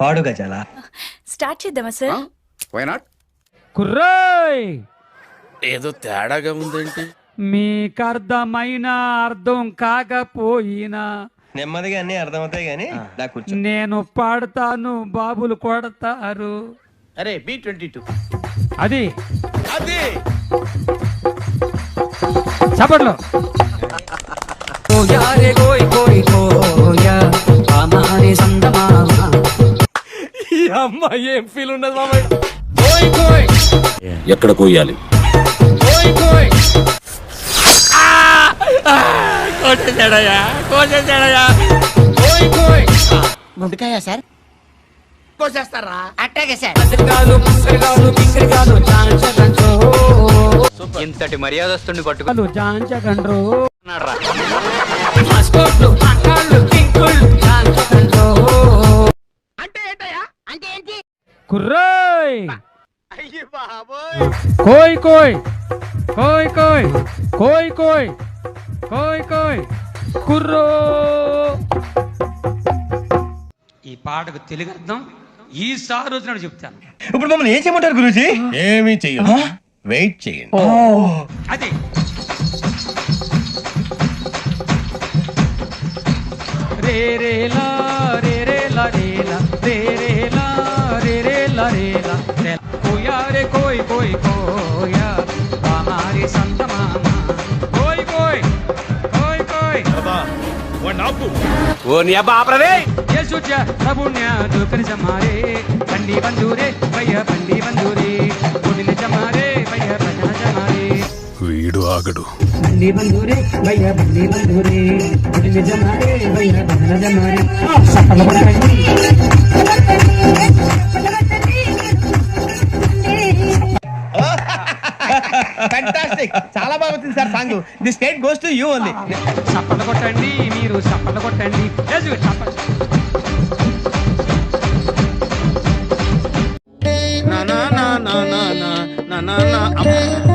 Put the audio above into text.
పాడు గజాల స్టార్ట్ చేద్దామా సార్? Why not కుర్రోయ్! ఏదో తేడాగా ఉందేంటి? మీకు అర్థమైన అర్థం కాకపోయినా. నెమ్మదిగా అన్ని అర్థమవుతాయి కానీ దా కూర్చో. నేను పాడతాను బాబులు కొడతారు. అరే బి ట్వంటీ టూ అది. అది! చప్పట్లో. ఈ అమ్మాయి ఏం ఫీల్ మామయ్య. ఎక్కడ కోయాలి కోసేసాడయ్యా కోసేసాడయ్యా కోయ్ కోయ్ గుండకాయ సార్? కోసేస్తారా? అట్టాగే సార్. ఇంతటి మర్యాదస్తుని పట్టుకుని అంటే ఏంటి? కుర్రోయ్! అయ్యి బాబోయ్! కోయ్ కోయ్! కోయ్ కోయ్! కోయ్ కోయ్! కోయ్ కోయ్! కుర్రో! ఈ పాటకు తెలుగు అర్థం ఈసారి వచ్చినట్టు చెప్తాను. ఇప్పుడు మమ్మల్ని ఏం చేయమంటారు గురూజీ? ఏమీ చెయ్యదు వెయిట్ చేయండి. అది. రే రే తెల తెల కోయారే కోయ్ కోయ్ కోయా రామారి సంత మామ కోయ్ కోయ్ కోయ్ కోయ్ ఓ నీ అబ్బా ఆపరదే యేసుజ ప్రభుణ్య దుకని జమారే బండి బందూరే భయ్య బండి బందూరే కొడిన జమారే భయ్య భజన జమారే. వీడు ఆగడు. బండి బందూరే భయ్య బండి బందూరే కొడిన జమారే భయ్య భజన జమారే. సఫల బండి ఫ్యాంటాస్టిక్ చాలా బాగా వచ్చింది sir song. The state goes to you only. చప్పట్లు కొట్టండి మీరు చప్పట్లు కొట్టండి. యేసు చప్పట్లు నా నా నా నా నా నా నా నా.